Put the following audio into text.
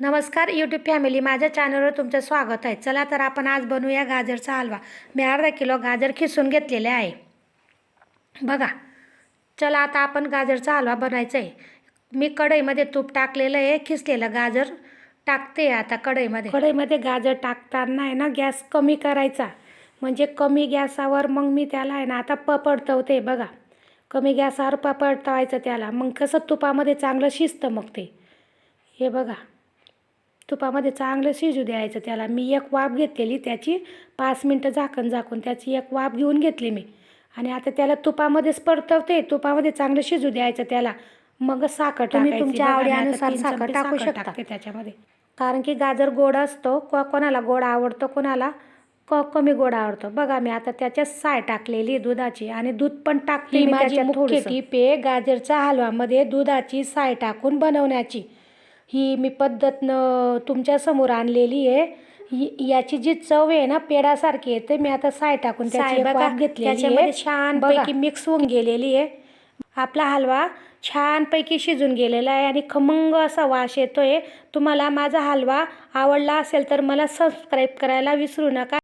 नमस्कार YouTube family माझ्या चॅनलवर तुमचं स्वागत आहे. चला तर आपण आज बनवूया गाजरचा हलवा. मी अर्धा किलो गाजर खिसून घेतलेले आहे. बघा चला आता आपण गाजरचा हलवा बनायचा आहे मी कढईमध्ये तूप टाकलेलं आहे खिसलेलं गाजर टाकते आता कढईमध्ये. कढईमध्ये गाजर टाकताना आहे ना गॅस कमी करायचा. म्हणजे कमी गॅसावर मग मी त्याला आहे ना आता पपडतवते बघा. कमी गॅसावर पपडतवायचं त्याला. मग कसं तुपामध्ये चांगलं शिजतं मग ते. हे बघा. तुपामध्ये चांगलं शिजू द्यायचं त्याला मी एक वाफ घेतलेली त्याची पाच मिनटं झाकण झाकून त्याची एक वाफ घेऊन घेतली मी आणि आता त्याला तुपामध्येच परतवते तुपामध्ये चांगलं शिजू द्यायचं त्याला मग साखर तुम्ही. तुमच्या आवडीनुसार साखर टाकू शकता. त्याच्यामध्ये कारण की गाजर गोड असतो को कोणाला गोड आवडतो कोणाला क कमी गोड आवडतो बघा मी आता त्याच्यात साय टाकलेली दुधाची आणि दूध पण मी माझी मुख्य. टिप आहे गाजरच्या हलव्यामध्ये दुधाची साय टाकून बनवण्याची ही मी पद्धत न तुमच्यासमोर आणलेली आहे. ही- याची जी चव आहे ना पेडासारखी येते मी आता साय टाकून त्याची साय एक बघा, वाफ घेतलेली त्याच्यामध्ये आहे छानपैकी मिक्स होऊन गेलेली आहे. आपला हलवा छानपैकी शिजून गेलेला आहे आणि खमंग असा वास येतोय. तुम्हाला माझा हलवा आवडला असेल तर मला सबस्क्राईब करायला विसरू नका.